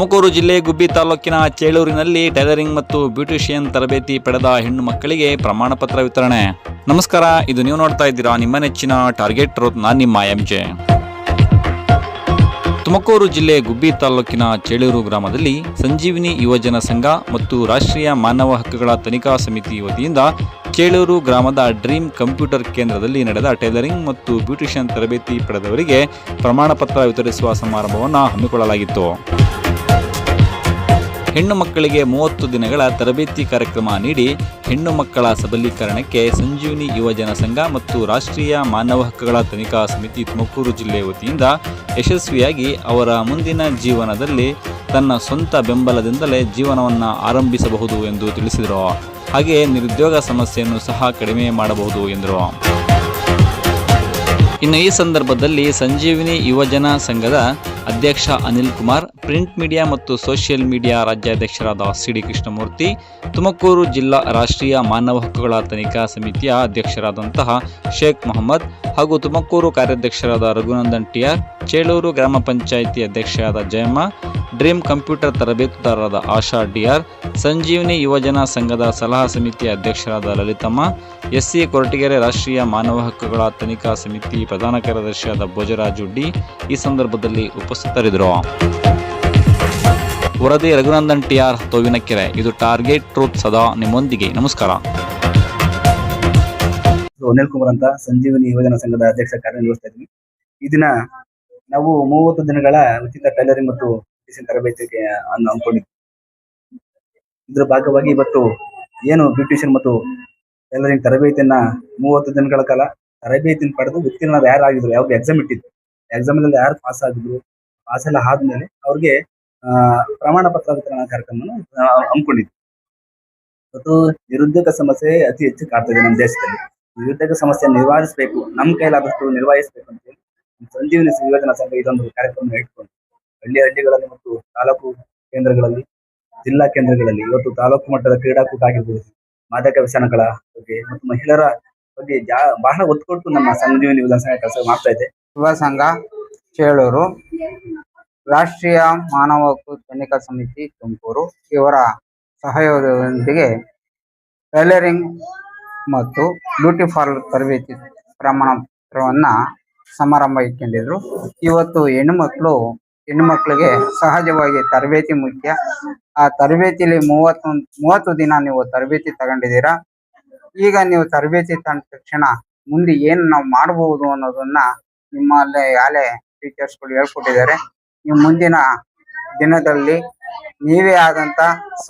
ತುಮಕೂರು ಜಿಲ್ಲೆ ಗುಬ್ಬಿ ತಾಲೂಕಿನ ಚೇಳೂರಿನಲ್ಲಿ ಟೈಲರಿಂಗ್ ಮತ್ತು ಬ್ಯೂಟಿಷಿಯನ್ ತರಬೇತಿ ಪಡೆದ ಹೆಣ್ಣು ಮಕ್ಕಳಿಗೆ ಪ್ರಮಾಣ ಪತ್ರ ವಿತರಣೆ. ನಮಸ್ಕಾರ, ಇದು ನೀವು ನೋಡ್ತಾ ಇದ್ದೀರಾ ನಿಮ್ಮ ನೆಚ್ಚಿನ ಟಾರ್ಗೆಟ್ ರೋತ್ ನಾನು ನಿಮ್ಮ ಎಂಜೆ. ತುಮಕೂರು ಜಿಲ್ಲೆ ಗುಬ್ಬಿ ತಾಲೂಕಿನ ಚೇಳೂರು ಗ್ರಾಮದಲ್ಲಿ ಸಂಜೀವಿನಿ ಯುವಜನ ಸಂಘ ಮತ್ತು ರಾಷ್ಟ್ರೀಯ ಮಾನವ ಹಕ್ಕುಗಳ ತನಿಖಾ ಸಮಿತಿ ವತಿಯಿಂದ ಚೇಳೂರು ಗ್ರಾಮದ ಡ್ರೀಮ್ ಕಂಪ್ಯೂಟರ್ ಕೇಂದ್ರದಲ್ಲಿ ನಡೆದ ಟೈಲರಿಂಗ್ ಮತ್ತು ಬ್ಯೂಟಿಷಿಯನ್ ತರಬೇತಿ ಪಡೆದವರಿಗೆ ಪ್ರಮಾಣ ಪತ್ರ ವಿತರಿಸುವ ಸಮಾರಂಭವನ್ನು ಹಮ್ಮಿಕೊಳ್ಳಲಾಗಿತ್ತು. ಹೆಣ್ಣು ಮಕ್ಕಳಿಗೆ ಮೂವತ್ತು ದಿನಗಳ ತರಬೇತಿ ಕಾರ್ಯಕ್ರಮ ನೀಡಿ ಹೆಣ್ಣು ಮಕ್ಕಳ ಸಬಲೀಕರಣಕ್ಕೆ ಸಂಜೀವಿನಿ ಯುವಜನ ಸಂಘ ಮತ್ತು ರಾಷ್ಟ್ರೀಯ ಮಾನವ ಹಕ್ಕುಗಳ ತನಿಖಾ ಸಮಿತಿ ತುಮಕೂರು ಜಿಲ್ಲೆ ವತಿಯಿಂದ ಯಶಸ್ವಿಯಾಗಿ ಅವರ ಮುಂದಿನ ಜೀವನದಲ್ಲಿ ತನ್ನ ಸ್ವಂತ ಬೆಂಬಲದಿಂದಲೇ ಜೀವನವನ್ನು ಆರಂಭಿಸಬಹುದು ಎಂದು ತಿಳಿಸಿದರು. ಹಾಗೆಯೇ ನಿರುದ್ಯೋಗ ಸಮಸ್ಯೆಯನ್ನು ಸಹ ಕಡಿಮೆ ಮಾಡಬಹುದು ಎಂದರು. ಇನ್ನು ಈ ಸಂದರ್ಭದಲ್ಲಿ ಸಂಜೀವಿನಿ ಯುವಜನ ಸಂಘದ ಅಧ್ಯಕ್ಷ ಅನಿಲ್ ಕುಮಾರ್, ಪ್ರಿಂಟ್ ಮೀಡಿಯಾ ಮತ್ತು ಸೋಷಿಯಲ್ ಮೀಡಿಯಾ ರಾಜ್ಯಾಧ್ಯಕ್ಷರಾದ ಸಿ ಡಿ ಕೃಷ್ಣಮೂರ್ತಿ, ತುಮಕೂರು ಜಿಲ್ಲಾ ರಾಷ್ಟ್ರೀಯ ಮಾನವ ಹಕ್ಕುಗಳ ತನಿಖಾ ಸಮಿತಿಯ ಅಧ್ಯಕ್ಷರಾದಂತಹ ಶೇಖ್ ಮೊಹಮ್ಮದ್ ಹಾಗೂ ತುಮಕೂರು ಕಾರ್ಯಾಧ್ಯಕ್ಷರಾದ ರಘುನಂದನ್ ಟಿಆರ್, ಚೇಳೂರು ಗ್ರಾಮ ಪಂಚಾಯಿತಿ ಅಧ್ಯಕ್ಷರಾದ ಜಯಮ್ಮ ಡ್ರೀಮ್ ಕಂಪ್ಯೂಟರ್ ತರಬೇತುದಾರರಾದ ಆಶಾ ಡಿಆರ್, ಸಂಜೀವಿನಿ ಯುವಜನ ಸಂಘದ ಸಲಹಾ ಸಮಿತಿಯ ಅಧ್ಯಕ್ಷರಾದ ಲಲಿತಮ್ಮ, ಎಸ್ಸಿ ಕೊರಟಗೆರೆ ರಾಷ್ಟ್ರೀಯ ಮಾನವ ಹಕ್ಕುಗಳ ತನಿಖಾ ಸಮಿತಿ ಪ್ರಧಾನ ಕಾರ್ಯದರ್ಶಿಯಾದ ಭೋಜರಾಜು ಡಿ ಈ ಸಂದರ್ಭದಲ್ಲಿ ಉಪಸ್ಥಿತರಿದ್ದರು. ವರದಿ ರಘುನಂದನ್ ಟಿಆರ್, ತೋವಿನಕೆರೆ. ಇದು ಟಾರ್ಗೆಟ್ ಟ್ರೂತ್ ಸದಾ ನಿಮ್ಮೊಂದಿಗೆ. ನಮಸ್ಕಾರ. ಅನಿಲ್ ಕುಮಾರ್ ಅಂತ ಸಂಜೀವನಿ ಯುವಜನ ಸಂಘದ ಅಧ್ಯಕ್ಷ ಕಾರ್ಯನಿರ್ವಹಿಸ್ತಾ ಇದ್ದೀನಿ ಈ ದಿನ ನಾವು ಮೂವತ್ತು ದಿನಗಳ ಉಚಿತ ಟೈಲರಿಂಗ್ ಮತ್ತು ಬ್ಯೂಟಿಷಿಯನ್ ತರಬೇತಿಗೆ ಅನ್ನು ಅಂದ್ಕೊಂಡಿದ್ದೆ ಇದ್ರ ಭಾಗವಾಗಿ ಇವತ್ತು ಏನು ಬ್ಯೂಟಿಷಿಯನ್ ಮತ್ತು ಟೈಲರಿಂಗ್ ತರಬೇತಿಯನ್ನ ಮೂವತ್ತು ದಿನಗಳ ಕಾಲ ತರಬೇತಿನ ಪಡೆದು ಉತ್ತೀರ್ಣ ಯಾರಾಗಿದ್ರು, ಯಾವ್ದು ಎಕ್ಸಾಮ್ ಇಟ್ಟಿದ್ರು. ಎಕ್ಸಾಮ್ ಅಲ್ಲಿ ಯಾರು ಪಾಸ್ ಆಗಿದ್ರು? ಪಾಸ್ ಎಲ್ಲ ಆದ್ಮೇಲೆ ಅವ್ರಿಗೆ ಪ್ರಮಾಣ ಪತ್ರ ವಿತರಣಾ ಕಾರ್ಯಕ್ರಮವನ್ನು ಹಮ್ಮಿಕೊಂಡಿದ್ವಿ. ಇವತ್ತು ನಿರುದ್ಯೋಗ ಸಮಸ್ಯೆ ಅತಿ ಹೆಚ್ಚು ಕಾಡ್ತದೆ ನಮ್ಮ ದೇಶದಲ್ಲಿ. ನಿರುದ್ಯೋಗ ಸಮಸ್ಯೆ ನಿವಾರಿಸಬೇಕು, ನಮ್ಮ ಕೈಲಾದಷ್ಟು ನಿರ್ವಹಿಸಬೇಕು ಅಂತ ಹೇಳಿ ಸಂಜೀವನಿ ಯೋಜನಾ ಸಂಘ ಇದೊಂದು ಕಾರ್ಯಕ್ರಮ ಇಟ್ಕೊಂಡು ಹಳ್ಳಿ ಹಳ್ಳಿಗಳಲ್ಲಿ ಮತ್ತು ತಾಲೂಕು ಕೇಂದ್ರಗಳಲ್ಲಿ, ಜಿಲ್ಲಾ ಕೇಂದ್ರಗಳಲ್ಲಿ ಇವತ್ತು ತಾಲೂಕು ಮಟ್ಟದ ಕ್ರೀಡಾಕೂಟ ಆಗಿರ್ಬೋದು. ಮಾದಕ ವ್ಯಸನಗಳ ಬಗ್ಗೆ ಮತ್ತು ಮಹಿಳೆಯರ ಬಗ್ಗೆ ಜಾ, ಬಹಳ ಒತ್ತು ಕೊಟ್ಟು ನಮ್ಮ ಸಂಜೀವನಿ ವಿಧಾನಸಭೆ ಕೆಲಸ ಮಾಡ್ತಾ ಇದೆ. ಯುವ ಸಂಘ ಚೇಳೂರು, ರಾಷ್ಟ್ರೀಯ ಮಾನವ ಹಕ್ಕು ತನಿಖಾ ಸಮಿತಿ ತುಮಕೂರು, ಇವರ ಸಹಯೋಗದೊಂದಿಗೆ ಟೈಲರಿಂಗ್ ಮತ್ತು ಬ್ಯೂಟಿ ಪಾರ್ಲರ್ ತರಬೇತಿ ಪ್ರಮಾಣ ಪತ್ರವನ್ನ ಸಮಾರಂಭ ಇಟ್ಕೊಂಡಿದ್ರು. ಇವತ್ತು ಹೆಣ್ಣುಮಕ್ಳು ಹೆಣ್ಣುಮಕ್ಳಿಗೆ ಸಹಜವಾಗಿ ತರಬೇತಿ ಮುಖ್ಯ. ಆ ತರಬೇತಿಲಿ ಮೂವತ್ತು ಮೂವತ್ತು ದಿನ ನೀವು ತರಬೇತಿ ತಗೊಂಡಿದ್ದೀರಾ? ಈಗ ನೀವು ತರಬೇತಿ ತಂದ ತಕ್ಷಣ ಮುಂದೆ ಏನು ನಾವು ಮಾಡಬಹುದು ಅನ್ನೋದನ್ನ ನಿಮ್ಮಲ್ಲೇ ಟೀಚರ್ಸ್ ಟೀಚರ್ಸ್ಗಳು ಹೇಳ್ಕೊಟ್ಟಿದ್ದಾರೆ. ನೀವು ಮುಂದಿನ ದಿನದಲ್ಲಿ ನೀವೇ ಆದಂತ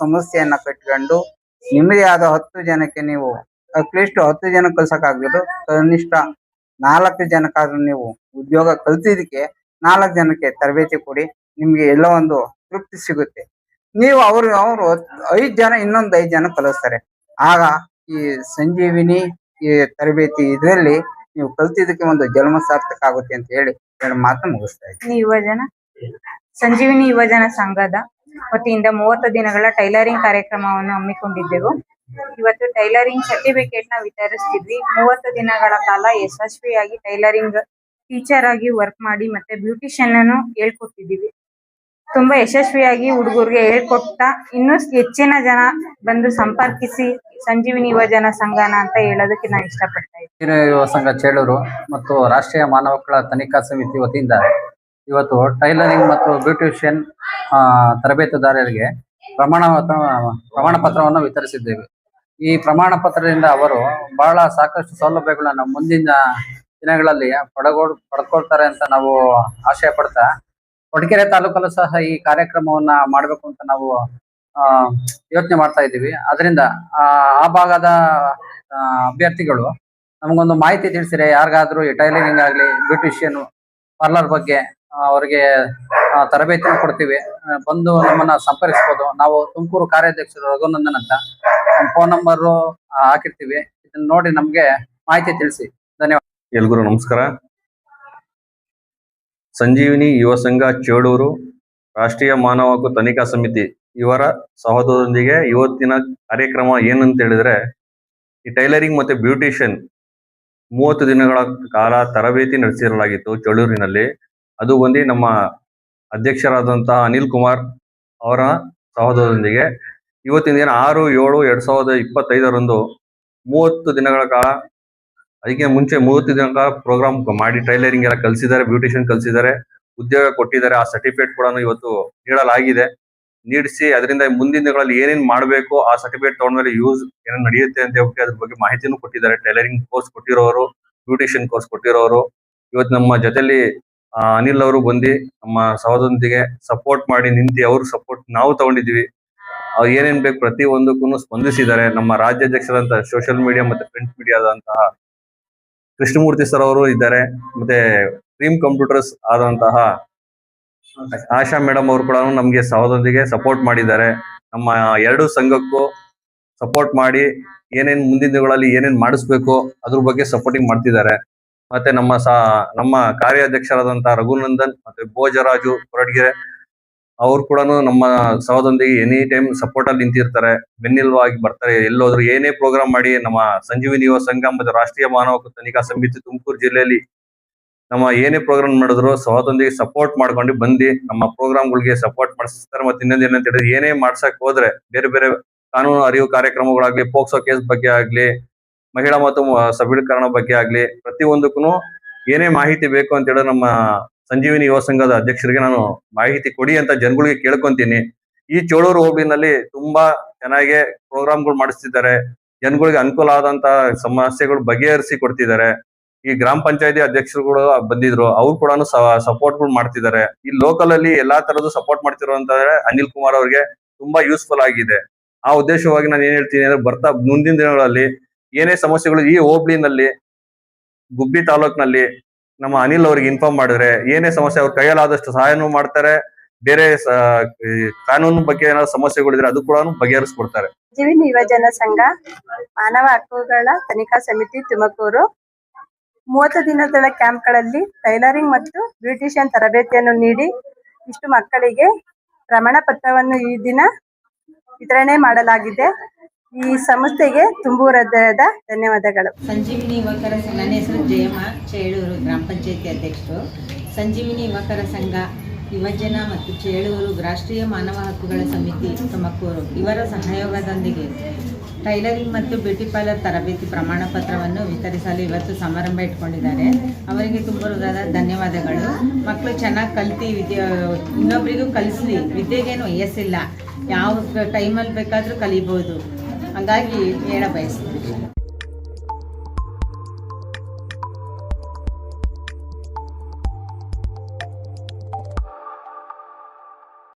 ಸಮಸ್ಯೆಯನ್ನ ಕಟ್ಕೊಂಡು ನಿಮ್ಮದೇ ಆದ ಹತ್ತು ಜನಕ್ಕೆ ನೀವು ಅಟ್ಲೀಸ್ಟ್ ಹತ್ತು ಜನ ಕಲ್ಸಕ್ಕಾಗ್ಬೋದು ಕನಿಷ್ಠ ನಾಲ್ಕು ಜನಕ್ಕಾದ್ರೂ ನೀವು ಉದ್ಯೋಗ ಕಲ್ತಿದ್ದಕ್ಕೆ ನಾಲ್ಕು ಜನಕ್ಕೆ ತರಬೇತಿ ಕೊಡಿ, ನಿಮ್ಗೆ ಎಲ್ಲೋ ಒಂದು ತೃಪ್ತಿ ಸಿಗುತ್ತೆ. ನೀವು ಅವ್ರು, ಅವರು ಐದ್ ಜನ, ಇನ್ನೊಂದು ಐದ್ ಜನ ಕಲಿಸ್ತಾರೆ. ಆಗ ಈ ಸಂಜೀವಿನಿ, ಈ ತರಬೇತಿ ಇದರಲ್ಲಿ ನೀವು ಕಲ್ತಿದ್ದಕ್ಕೆ ಒಂದು ಜನ್ಮ ಸಾರ್ಥಕ ಆಗುತ್ತೆ ಅಂತ ಹೇಳಿ ಎರಡು ಮಾತು ಮುಗಿಸ್ತಾ ಇದ್ದೀನಿ. ಯುವಜನ ಸಂಜೀವಿನಿ ಯುವಜನ ಸಂಘದ ವತಿಯಿಂದ ಮೂವತ್ತು ದಿನಗಳ ಟೈಲರಿಂಗ್ ಕಾರ್ಯಕ್ರಮವನ್ನು ಹಮ್ಮಿಕೊಂಡಿದ್ದೆವು. ಇವತ್ತು ಟೈಲರಿಂಗ್ ಸರ್ಟಿಫಿಕೇಟ್ನ ವಿತರಿಸ್ತಿದ್ವಿ. ಮೂವತ್ತು ದಿನಗಳ ಕಾಲ ಯಶಸ್ವಿಯಾಗಿ ಟೈಲರಿಂಗ್ ಟೀಚರ್ ಆಗಿ ವರ್ಕ್ ಮಾಡಿ ಮತ್ತೆ ಬ್ಯೂಟಿಷಿಯನ್ ಅನ್ನು ಹೇಳ್ಕೊಟ್ಟಿದೀವಿ ತುಂಬಾ ಯಶಸ್ವಿಯಾಗಿ ಹುಡುಗರಿಗೆ ಹೇಳ್ಕೊಟ್ಟ ಇನ್ನೂ ಹೆಚ್ಚಿನ ಜನ ಬಂದು ಸಂಪರ್ಕಿಸಿ ಸಂಜೀವಿನಿ ಯುವಜನ ಸಂಘನ ಅಂತ ಹೇಳೋದಕ್ಕೆ ನಾನು ಇಷ್ಟಪಡ್ತಾ ಯುವ ಸಂಘ ಚೇಳೂರು ಮತ್ತು ರಾಷ್ಟ್ರೀಯ ಮಾನವ ತನಿಖಾ ಸಮಿತಿ ವತಿಯಿಂದ ಇವತ್ತು ಟೈಲರಿಂಗ್ ಮತ್ತು ಬ್ಯೂಟಿಷಿಯನ್ ತರಬೇತುದಾರರಿಗೆ ಪ್ರಮಾಣ ಪ್ರಮಾಣ ಪತ್ರವನ್ನು ವಿತರಿಸಿದ್ದೇವೆ. ಈ ಪ್ರಮಾಣ ಪತ್ರದಿಂದ ಅವರು ಬಹಳ ಸಾಕಷ್ಟು ಸೌಲಭ್ಯಗಳನ್ನು ಮುಂದಿನ ದಿನಗಳಲ್ಲಿ ಪಡಗೋಡ್, ಪಡ್ಕೊಳ್ತಾರೆ ಅಂತ ನಾವು ಆಶಯ ಪಡ್ತಾ, ಕೊಡಗೆರೆ ತಾಲೂಕಲ್ಲೂ ಸಹ ಈ ಕಾರ್ಯಕ್ರಮವನ್ನ ಮಾಡಬೇಕು ಅಂತ ನಾವು, ಆ, ಯೋಚನೆ ಮಾಡ್ತಾ ಇದ್ದೀವಿ. ಅದರಿಂದ ಆ ಭಾಗದ ಅಭ್ಯರ್ಥಿಗಳು ನಮಗೊಂದು ಮಾಹಿತಿ ತಿಳಿಸಿದ್ರೆ ಯಾರಿಗಾದ್ರೂ ಟೈಲರಿಂಗ್ ಆಗಲಿ, ಬ್ಯೂಟಿಷಿಯನ್ ಪಾರ್ಲರ್ ಬಗ್ಗೆ ಅವರಿಗೆ ತರಬೇತಿ ಕೊಡ್ತೀವಿ. ಬಂದು ನಮ್ಮನ್ನ ಸಂಪರ್ಕಿಸ್ಬೋದು. ನಾವು ತುಮಕೂರು ಕಾರ್ಯಾಧ್ಯಕ್ಷರು ರಘುನಂದನ್ ಅಂತ ಫೋನ್ ನಂಬರು ಹಾಕಿರ್ತೀವಿ. ಇದನ್ನ ನೋಡಿ ನಮಗೆ ಮಾಹಿತಿ ತಿಳಿಸಿ. ಎಲ್ರಿಗೂ ನಮಸ್ಕಾರ. ಸಂಜೀವಿನಿ ಯುವ ಸಂಘ ಚೇಳೂರು ರಾಷ್ಟ್ರೀಯ ಮಾನವ ಹಕ್ಕು ತನಿಖಾ ಸಮಿತಿ. ಇವರ ಸಹೋದರೊಂದಿಗೆ ಇವತ್ತಿನ ಕಾರ್ಯಕ್ರಮ ಏನಂತ ಹೇಳಿದ್ರೆ, ಈ ಟೈಲರಿಂಗ್ ಮತ್ತೆ ಬ್ಯೂಟಿಷಿಯನ್ ಮೂವತ್ತು ದಿನಗಳ ಕಾಲ ತರಬೇತಿ ನಡೆಸಿರಲಾಗಿತ್ತು ಚಳೂರಿನಲ್ಲಿ ಅದು ಬಂದು ನಮ್ಮ ಅಧ್ಯಕ್ಷರಾದಂತಹ ಅನಿಲ್ ಕುಮಾರ್ ಅವರ ಸಹೋದರರೊಂದಿಗೆ. ಇವತ್ತಿನ ದಿನ ಆರು ಏಳು ಎರಡ್ ಸಾವಿರದ ಇಪ್ಪತ್ತೈದರಂದು ಮೂವತ್ತು ದಿನಗಳ ಕಾಲ ಅದಕ್ಕೆ ಮುಂಚೆ ಮೂವತ್ತು ದಿನ ಪ್ರೋಗ್ರಾಮ್ ಮಾಡಿ ಟೈಲರಿಂಗ್ ಎಲ್ಲ ಕಲಿಸಿದ್ದಾರೆ ಬ್ಯೂಟಿಷಿಯನ್ ಕಲಿಸಿದ್ದಾರೆ, ಉದ್ಯೋಗ ಕೊಟ್ಟಿದ್ದಾರೆ. ಆ ಸರ್ಟಿಫಿಕೇಟ್ ಕೂಡ ಇವತ್ತು ನೀಡಲಾಗಿದೆ. ನೀಡಿಸಿ ಅದರಿಂದ ಮುಂದಿನ ದಿನಗಳಲ್ಲಿ ಏನೇನು ಮಾಡಬೇಕು, ಆ ಸರ್ಟಿಫಿಕೇಟ್ ತಗೊಂಡ್ಮೇಲೆ ಯೂಸ್ ಏನೇನು ನಡೆಯುತ್ತೆ ಅಂತ ಹೇಳ್ಬಿಟ್ಟು ಅದ್ರ ಬಗ್ಗೆ ಮಾಹಿತಿನೂ ಕೊಟ್ಟಿದ್ದಾರೆ. ಟೈಲರಿಂಗ್ ಕೋರ್ಸ್ ಕೊಟ್ಟಿರೋರು ಬ್ಯೂಟಿಷಿಯನ್ ಕೋರ್ಸ್ ಕೊಟ್ಟಿರೋರು. ಇವತ್ತು ನಮ್ಮ ಜೊತೆಲಿ ಅನಿಲ್ ಅವರು ಬಂದು ನಮ್ಮ ಸಹೋದರೊಂದಿಗೆ ಸಪೋರ್ಟ್ ಮಾಡಿ ನಿಂತು ಅವರು ಸಪೋರ್ಟ್ ನಾವು ತಗೊಂಡಿದ್ವಿ ಅವ್ರು ಏನೇನ್ ಬೇಕು ಪ್ರತಿ ಒಂದಕ್ಕೂ ಸ್ಪಂದಿಸಿದ್ದಾರೆ. ನಮ್ಮ ರಾಜ್ಯಾಧ್ಯಕ್ಷರಂತ ಸೋಷಿಯಲ್ ಮೀಡಿಯಾ ಮತ್ತೆ ಪ್ರಿಂಟ್ ಮೀಡಿಯಾದಂತಹ ಕೃಷ್ಣಮೂರ್ತಿ ಸರ್ ಅವರು ಇದ್ದಾರೆ. ಮತ್ತೆ ಡ್ರೀಮ್ ಕಂಪ್ಯೂಟರ್ಸ್ ಆದಂತಹ ಆಶಾ ಮೇಡಮ್ ಅವರು ಕೂಡ ನಮಗೆ ಸಹದೊಂದಿಗೆ ಸಪೋರ್ಟ್ ಮಾಡಿದ್ದಾರೆ. ನಮ್ಮ ಎರಡು ಸಂಘಕ್ಕೂ ಸಪೋರ್ಟ್ ಮಾಡಿ ಏನೇನ್ ಮುಂದಿನ ದಿನಗಳಲ್ಲಿ ಏನೇನ್ ಮಾಡಿಸ್ಬೇಕು ಅದ್ರ ಬಗ್ಗೆ ಸಪೋರ್ಟಿಂಗ್ ಮಾಡ್ತಿದ್ದಾರೆ. ಮತ್ತೆ ನಮ್ಮ ಸಾ, ನಮ್ಮ ಕಾರ್ಯಾಧ್ಯಕ್ಷರಾದಂತಹ ರಘುನಂದನ್ ಮತ್ತೆ ಭೋಜರಾಜು ಕೊರಡ್ಗೆರೆ ಅವ್ರು ಕೂಡ ನಮ್ಮ ಸಹದೊಂದಿಗೆ ಎನಿ ಟೈಮ್ ಸಪೋರ್ಟ್ ಅಲ್ಲಿ ನಿಂತಿರ್ತಾರೆ, ಬೆನ್ನಿಲ್ವಾಗಿ ಬರ್ತಾರೆ, ಎಲ್ಲೋದ್ರು ಏನೇ ಪ್ರೋಗ್ರಾಮ್ ಮಾಡಿ, ನಮ್ಮ ಸಂಜೀವಿನಿ ಯುವ ಸಂಘ ಮತ್ತು ರಾಷ್ಟ್ರೀಯ ಮಾನವ ತನಿಖಾ ಸಮಿತಿ ತುಮಕೂರು ಜಿಲ್ಲೆಯಲ್ಲಿ ನಮ್ಮ ಏನೇ ಪ್ರೋಗ್ರಾಮ್ ಮಾಡಿದ್ರು ಸಹದೊಂದಿಗೆ ಸಪೋರ್ಟ್ ಮಾಡ್ಕೊಂಡು ಬಂದು ನಮ್ಮ ಪ್ರೋಗ್ರಾಮ್ಗಳಿಗೆ ಸಪೋರ್ಟ್ ಮಾಡಿಸ್ತಾರೆ. ಮತ್ತೆ ಇನ್ನೊಂದು ಏನಂತ ಹೇಳಿದ್ರೆ ಏನೇ ಮಾಡ್ಸಕ್ ಹೋದ್ರೆ ಬೇರೆ ಬೇರೆ ಕಾನೂನು ಅರಿವು ಕಾರ್ಯಕ್ರಮಗಳಾಗ್ಲಿ ಪೋಕ್ಸೋ ಕೇಸ್ ಬಗ್ಗೆ ಆಗ್ಲಿ, ಮಹಿಳಾ ಮತ್ತು ಸಬಲೀಕರಣ ಬಗ್ಗೆ ಆಗ್ಲಿ ಪ್ರತಿ ಒಂದಕ್ಕೂ ಏನೇ ಮಾಹಿತಿ ಬೇಕು ಅಂತ ಹೇಳಿದ್ರೆ ನಮ್ಮ ಸಂಜೀವಿನಿ ಯುವ ಸಂಘದ ಅಧ್ಯಕ್ಷರಿಗೆ ನಾನು ಮಾಹಿತಿ ಕೊಡಿ ಅಂತ ಜನಗಳಿಗೆ ಕೇಳ್ಕೊಂತೀನಿ. ಈ ಚೋಳೂರು ಹೋಬಳಿನಲ್ಲಿ ತುಂಬಾ ಚೆನ್ನಾಗಿ ಪ್ರೋಗ್ರಾಮ್ಗಳು ಮಾಡಿಸ್ತಿದ್ದಾರೆ. ಜನಗಳಿಗೆ ಅನುಕೂಲ ಆದಂತ ಸಮಸ್ಯೆಗಳು ಬಗೆಹರಿಸಿ ಕೊಡ್ತಿದ್ದಾರೆ. ಈ ಗ್ರಾಮ ಪಂಚಾಯತಿ ಅಧ್ಯಕ್ಷರುಗಳು ಬಂದಿದ್ರು. ಅವ್ರು ಕೂಡ ಸಪೋರ್ಟ್ಗಳು ಮಾಡ್ತಿದ್ದಾರೆ. ಈ ಲೋಕಲ್ ಅಲ್ಲಿ ಎಲ್ಲಾ ತರದ್ದು ಸಪೋರ್ಟ್ ಮಾಡ್ತಿರುವಂತಂದ್ರೆ ಅನಿಲ್ ಕುಮಾರ್ ಅವರಿಗೆ ತುಂಬಾ ಯೂಸ್ಫುಲ್ ಆಗಿದೆ. ಆ ಉದ್ದೇಶವಾಗಿ ನಾನು ಏನ್ ಹೇಳ್ತೀನಿ ಅಂದ್ರೆ ಬರ್ತಾ, ಮುಂದಿನ ದಿನಗಳಲ್ಲಿ ಏನೇ ಸಮಸ್ಯೆಗಳು ಈ ಹೋಬಳಿನಲ್ಲಿ, ಗುಬ್ಬಿ ತಾಲೂಕ್ನಲ್ಲಿ ನಮ್ಮ ಅನಿಲ್ ಅವ್ರಿಗೆ ಇನ್ಫಾರ್ಮ್ ಮಾಡಿದ್ರೆ, ಏನೇ ಸಮಸ್ಯೆ, ಅವ್ರ ಕೈಯಲ್ಲಾದಷ್ಟು ಸಹಾಯನೂ ಮಾಡ್ತಾರೆ, ಬೇರೆ ಕಾನೂನು ಬಗ್ಗೆ ಏನಾದ್ರು ಸಮಸ್ಯೆಗಳಿದ್ರೆ ಅದು ಕೂಡ ಬಗೆಹರಿಸ್ಕೊಡ್ತಾರೆ. ಜೀವಿನ ಯುವಜನ ಸಂಘ, ಮಾನವ ಹಕ್ಕುಗಳ ತನಿಖಾ ಸಮಿತಿ ತುಮಕೂರು. ಮೂವತ್ತು ದಿನಗಳ ಕ್ಯಾಂಪ್ಗಳಲ್ಲಿ ಟೈಲರಿಂಗ್ ಮತ್ತು ಬ್ಯೂಟಿಷಿಯನ್ ತರಬೇತಿಯನ್ನು ನೀಡಿ, ಇಷ್ಟು ಮಕ್ಕಳಿಗೆ ಪ್ರಮಾಣ ಪತ್ರವನ್ನು ಈ ದಿನ ವಿತರಣೆ ಮಾಡಲಾಗಿದೆ. ಈ ಸಂಸ್ಥೆಗೆ ತುಂಬು ಹೃದಯದ ಧನ್ಯವಾದಗಳು. ಸಂಜೀವಿನಿ ಯುವಕರ ಸಂಘ, ನನ್ನ ಹೆಸರು ಜಯಮ್ಮ ಚೇಳೂರು ಗ್ರಾಮ ಪಂಚಾಯತಿ ಅಧ್ಯಕ್ಷರು. ಸಂಜೀವಿನಿ ಯುವಕರ ಸಂಘ, ಯುವಜನ ಮತ್ತು ಚೇಳೂರು ರಾಷ್ಟ್ರೀಯ ಮಾನವ ಹಕ್ಕುಗಳ ಸಮಿತಿ, ತುಮಕೂರು. ಇವರ ಸಹಯೋಗದೊಂದಿಗೆ ಟೈಲರಿಂಗ್ ಮತ್ತು ಬ್ಯೂಟಿ ಪಾರ್ಲರ್ ತರಬೇತಿ ಪ್ರಮಾಣ ಪತ್ರವನ್ನು ವಿತರಿಸಲು ಇವತ್ತು ಸಮಾರಂಭ ಇಟ್ಕೊಂಡಿದ್ದಾರೆ. ಅವರಿಗೆ ತುಂಬ ಧನ್ಯವಾದಗಳು. ಮಕ್ಕಳು ಚೆನ್ನಾಗಿ ಕಲ್ತಿ ವಿದ್ಯೆ ಇನ್ನೊಬ್ಬರಿಗೂ ಕಲಿಸ್ಲಿ. ವಿದ್ಯೆಗೇನು ವಯಸ್ಸಿಲ್ಲ. ಯಾವ ಟೈಮಲ್ಲಿ ಬೇಕಾದರೂ ಕಲಿಬೋದು. ಹಂಗಾಗಿ ಹೇಳ ಬಯಸ್ತೀವಿ